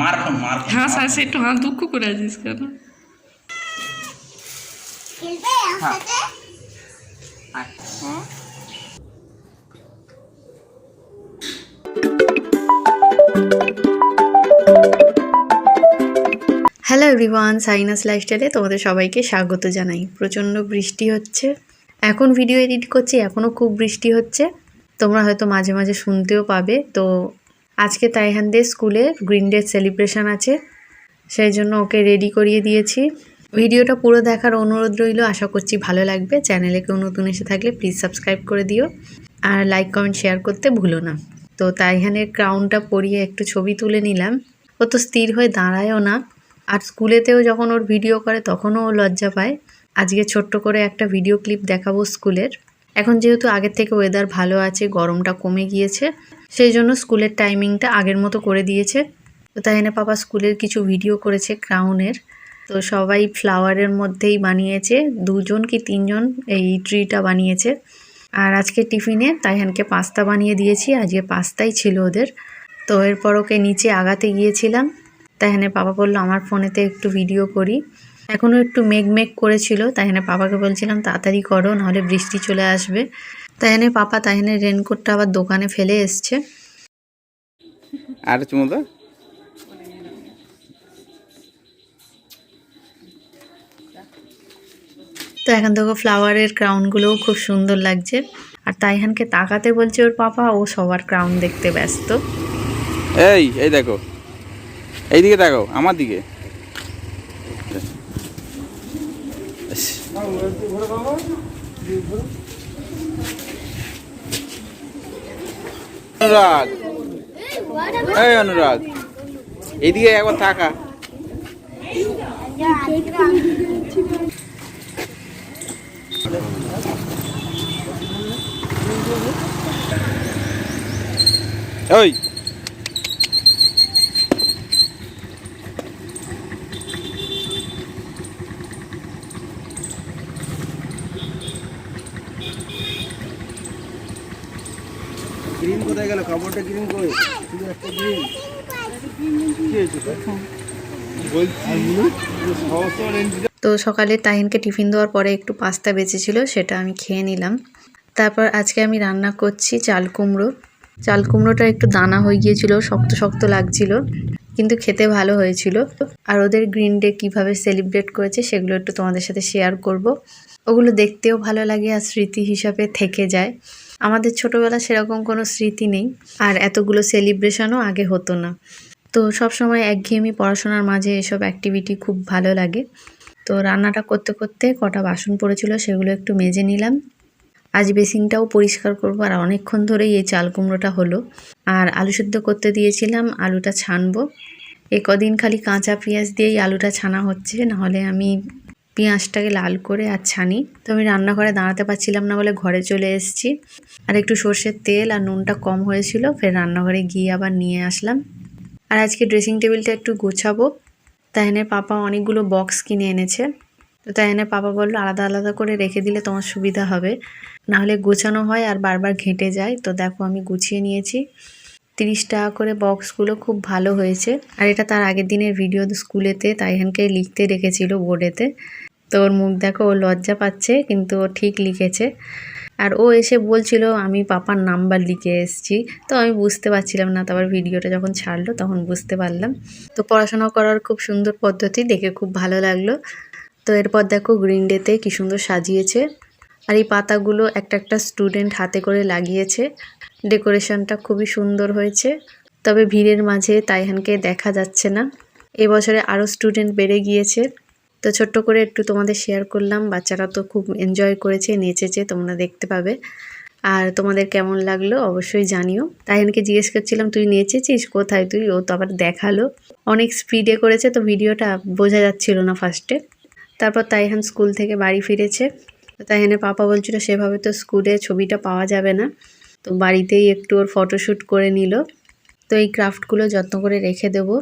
মার ফোন মার ফোন হাস হাসে একটু হাত দুঃখ করে আছিস কেন? হ্যালো এভরিওয়ান সাইনাস লাইফস্টাইলে তোমাদের সবাইকে স্বাগত জানাই। প্রচণ্ড বৃষ্টি হচ্ছে। এখন ভিডিও এডিট করছি এখনও খুব বৃষ্টি হচ্ছে। তোমরা হয়তো মাঝে মাঝে শুনতেও পাবে। তো আজকে তাইহানদের স্কুলে গ্রিন ডে সেলিব্রেশন আছে, সেই জন্য ওকে রেডি করিয়ে দিয়েছি। ভিডিওটা পুরো দেখার অনুরোধ রইল, আশা করছি ভালো লাগবে। চ্যানেলে কেউ নতুন এসে থাকলে প্লিজ সাবস্ক্রাইব করে দিও। আর লাইক কমেন্ট শেয়ার করতে ভুলো না। তো তাইহানের ক্রাউনটা পরিয়ে একটু ছবি তুলে নিলাম। ও তো স্থির হয়ে দাঁড়ায়ও না। আর স্কুলেতেও যখন ওর ভিডিও করে, তখনও ও লজ্জা পায়। আজকে ছোট্ট করে একটা ভিডিও ক্লিপ দেখাবো স্কুলের। এখন যেহেতু আগের থেকে ওয়েদার ভালো আছে, গরমটা কমে গিয়েছে, সেই জন্য স্কুলের টাইমিংটা আগের মতো করে দিয়েছে। তো তাই এনে পাপা স্কুলের কিছু ভিডিও করেছে ক্রাউনের তো সবাই ফ্লাওয়ারের মধ্যেই বানিয়েছে, দুজন কি তিনজন এই ট্রিটা বানিয়েছে। আর আজকে টিফিনে তাইহানকে পাস্তা বানিয়ে দিয়েছি, আজকে পাস্তাই ছিল ওদের। তো এরপর ওকে নিচে আগাতে গিয়েছিলাম। তাইহানে পাপা বলল, আমার ফোনেতে একটু ভিডিও করি। এখনও একটু মেঘ মেঘ করেছিল তাইহানে পাপাকে বলছিলাম তাড়াতাড়ি করো নাহলে বৃষ্টি চলে আসবে। তাইহানে পাপা তাইহানে রেনকোটটা আবার দোকানে ফেলে এসছে। আর চুমো তো এখন দেখো ফ্লাওয়ারের ক্রাউনগুলোও খুব সুন্দর লাগছে। আর তাইহানকে তাকাতে বলছে ওর পাপা ও সবার ক্রাউন দেখতে ব্যস্ত। এই এই দেখো। এই দিকে দেখো আমার দিকে। অনুরাগ। এই অনুরাগ। এইদিকে একবার থাকা। ওই গ্রিন কোথায় গেল, কাপড়টা গ্রিন কই শুধু একটা গ্রিন কি হয়েছে তো সকালে তাহিনকে টিফিন দেওয়ার পরে একটু পাস্তা বেঁচেছিল, সেটা আমি খেয়ে নিলাম। তারপর আজকে আমি রান্না করছি চাল কুমড়ো। চাল কুমড়োটা একটু দানা হয়ে গিয়েছিল, শক্ত শক্ত লাগছিল, কিন্তু খেতে ভালো হয়েছিল। আর ওদের গ্রিন ডে কীভাবে সেলিব্রেট করেছে, সেগুলো একটু তোমাদের সাথে শেয়ার করব। ওগুলো দেখতেও ভালো লাগে আর স্মৃতি হিসাবে থেকে যায়। আমাদের ছোটবেলা সেরকম কোনো স্মৃতি নেই, আর এতগুলো সেলিব্রেশনও আগে হতো না। তো সব সময় একঘেয়েমি পড়াশোনার মাঝে এসব অ্যাক্টিভিটি খুব ভালো লাগে। তো রান্নাটা করতে করতে কটা বাসন পড়েছিল সেগুলো একটু মেজে নিলাম। আজ বেসিনটাও পরিষ্কার করব, আর অনেকক্ষণ ধরেই এই চাল কুমড়োটা হলো। আর আলু সেদ্ধ করতে দিয়েছিলাম, আলুটা ছানবো। এ কদিন খালি কাঁচা পেঁয়াজ দিয়েই আলুটা ছানা হচ্ছে, নাহলে আমি পেঁয়াজটাকে লাল করে আর ছানি। তো আমি রান্নাঘরে দাঁড়াতে পারছিলাম না বলে ঘরে চলে এসেছি। আর একটু সর্ষের তেল আর নুনটা কম হয়েছিল, ফের রান্নাঘরে গিয়ে আবার নিয়ে আসলাম। আর আজকে ড্রেসিং টেবিলটা একটু গোছাবো। তাইনের পাপা অনেকগুলো বক্স কিনে এনেছে। তো তাইনের পাপা বলল, আলাদা আলাদা করে রেখে দিলে তোমার সুবিধা হবে। নাহলে গোছানো হয় আর বারবার ঘেঁটে যায়। তো দেখো আমি গুছিয়ে নিয়েছি। তিরিশ টাকা করে বক্সগুলো খুব ভালো হয়েছে। আর এটা তার আগের দিনের ভিডিও স্কুলেতে তাইহানকে লিখতে রেখেছিল বোর্ডেতে। তো ওর মুখ দেখো, ও লজ্জা পাচ্ছে, কিন্তু ও ঠিক লিখেছে। আর ও এসে বলছিল, আমি পাপার নাম্বার লিখে এসেছি। তো আমি বুঝতে পারছিলাম না, তারপর ভিডিওটা যখন ছাড়লো, তখন বুঝতে পারলাম। তো পড়াশোনা করার খুব সুন্দর পদ্ধতি, দেখে খুব ভালো লাগল। তো এরপর দেখো গ্রিন ডেতে কী সুন্দর সাজিয়েছে। আর এই পাতাগুলো একটা একটা স্টুডেন্ট হাতে করে লাগিয়েছে। ডেকোরেশনটা খুবই সুন্দর হয়েছে। তবে ভিড়ের মাঝে তাইহানকে দেখা যাচ্ছে না। এবছরে আরও স্টুডেন্ট বেড়ে গিয়েছে। তো ছোট্ট করে একটু তোমাদের শেয়ার করলাম। বাচ্চারা তো খুব এনজয় করেছে, নেচেছে, তোমরা দেখতে পাবে। আর তোমাদের কেমন লাগল অবশ্যই জানিও। তাইহানকে জিজ্ঞেস করছিলাম, তুই নেচেছিস? কোথায় তুই? ও তো আবার দেখাল। অনেক স্পিডে করেছে, তো ভিডিওটা বোঝা যাচ্ছিল না ফার্স্টে তারপর তাইহান স্কুল থেকে বাড়ি ফিরেছে। তো তাইহানের পাপা বলছিল সেভাবে তো স্কুলে ছবিটা পাওয়া যাবে না। তো বাড়িতেই একটু ওর ফটোশ্যুট করে নিল। তো এই ক্রাফটগুলো যত্ন করে রেখে দেবো।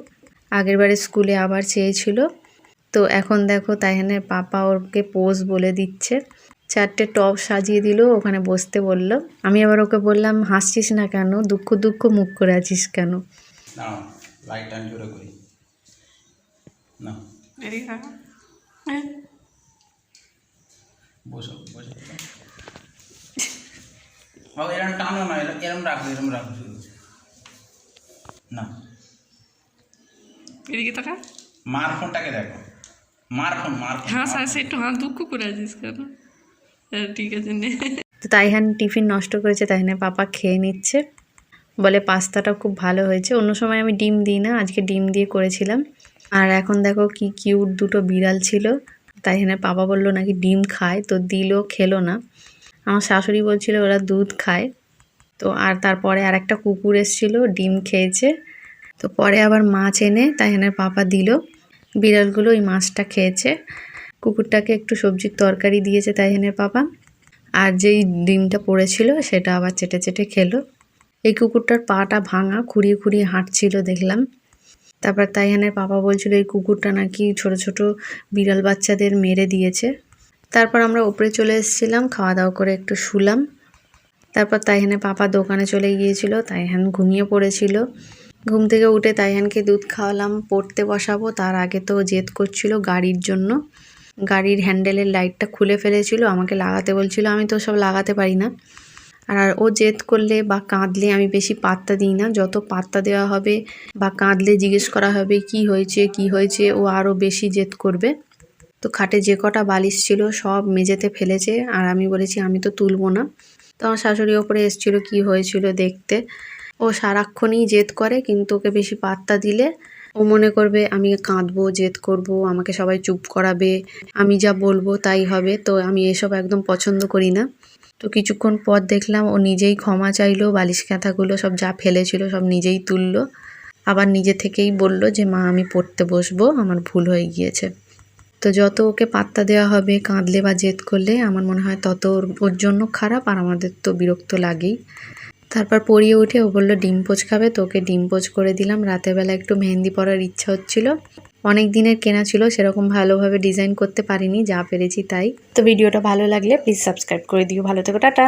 আগের বারে স্কুলে আবার চেয়েছিল। তো এখন দেখো তাইহানের পাপা ওকে পোজ বলে দিচ্ছে। চারটে টপ সাজিয়ে দিল ওখানে বসতে বলল। আমি আবার ওকে বললাম হাসছিস না কেন? দুঃখ দুঃখ মুখ করে আছিস কেন? লাইট অন জোরে করি। না বসো বসো। বাবা এরম টানো না এরম এরম রাখো এরম রাখো শুধু। না। এদিকে তাকা। মার ফোনটাকে দেখো। মার ফোন মার হাস হাসে একটু হাত দুঃখ করে আছিস কেন? হ্যাঁ, ঠিক আছে নে। তো তাইহান টিফিন নষ্ট করেছে তাইহানের পাপা খেয়ে নিচ্ছে। বলে পাস্তাটা খুব ভালো হয়েছে। অন্য সময় আমি ডিম দিই না আজকে ডিম দিয়ে করেছিলাম। আর এখন দেখো কি কিউট দুটো বিড়াল ছিল। তাইহানের পাপা বলল নাকি ডিম খায়, তো দিলও খেলো না। আমার শাশুড়ি বলছিল ওরা দুধ খায়। তো আর তারপরে আর একটা কুকুর এসেছিল, ডিম খেয়েছে। তো পরে আবার মাছ এনে তাইহানের পাপা দিল। বিড়ালগুলো ওই মাছটা খেয়েছে। কুকুরটাকে একটু সবজির তরকারি দিয়েছে তাইহানের পাপা। আর যেই ডিমটা পড়েছিল সেটা আবার চেটে চেটে খেলো। এই কুকুরটার পাটা ভাঙা, খুঁড়িয়ে খুঁড়িয়ে হাঁটছিল, দেখলাম। তারপর তাইহানের পাপা বলছিল, এই কুকুরটা নাকি ছোট ছোট বিড়াল বাচ্চাদের মেরে দিয়েছে। তারপর আমরা উপরে চলে এসেছিলাম খাওয়া দাওয়া করে একটু শুলাম। তারপর তাইহানের পাপা দোকানে চলে গিয়েছিল, তাইহান ঘুমিয়ে পড়েছিল। ঘুম থেকে উঠে তাইহানকে দুধ খাওয়ালাম, পড়তে বসাবো, তার আগে তো জেদ করছিল গাড়ির জন্য। গাড়ির হ্যান্ডেলের লাইটটা খুলে ফেলেছিল, আমাকে লাগাতে বলছিল, আমি তো সব লাগাতে পারি না। আর ও জেদ করলে বা কাঁদলে আমি বেশি পাত্তা দিই না। যত পাত্তা দেওয়া হবে বা কাঁদলে জিজ্ঞেস করা হবে, কি হয়েছে? কি হয়েছে? ও আরও বেশি জেদ করবে। তো খাটে যে কটা বালিশ ছিল সব মেঝেতে ফেলেছে। আর আমি বলেছি, আমি তো তুলবো না। তো আমার শাশুড়ি ওপরে এসেছিল কি হয়েছিল দেখতে। ও সারাক্ষণই জেদ করে, কিন্তু ওকে বেশি পাত্তা দিলে ও মনে করবে, আমি কাঁদবো, জেদ করব, আমাকে সবাই চুপ করাবে, আমি যা বলব তাই হবে। তো আমি এসব একদম পছন্দ করি না। তো কিছুক্ষণ পর দেখলাম ও নিজেই ক্ষমা চাইলো, বালিশ কাঁথাগুলো সব যা ফেলেছিল সব নিজেই তুললো। আবার নিজে থেকেই বলল যে, মা, আমি পড়তে বসবো, আমার ভুল হয়ে গিয়েছে। তো যত ওকে পাত্তা দেওয়া হবে, কাঁদলে বা জেদ করলে, আমার মনে হয় তত ওর জন্য খারাপ আর আমাদের তো বিরক্ত লাগেই। তারপর পড়িয়ে উঠে ও বলল, ডিম পোচ খাবে? তো ওকে ডিম পোচ করে দিলাম। রাতেরবেলা একটু মেহেন্দি পরার ইচ্ছা হচ্ছিল। অনেক দিনের কেনা ছিল, সেরকম ভালোভাবে ডিজাইন করতে পারিনি, যা পেরেছি তাই। তো ভিডিওটা ভালো লাগলে প্লিজ সাবস্ক্রাইব করে দিও। ভালো থেকো, টাটা!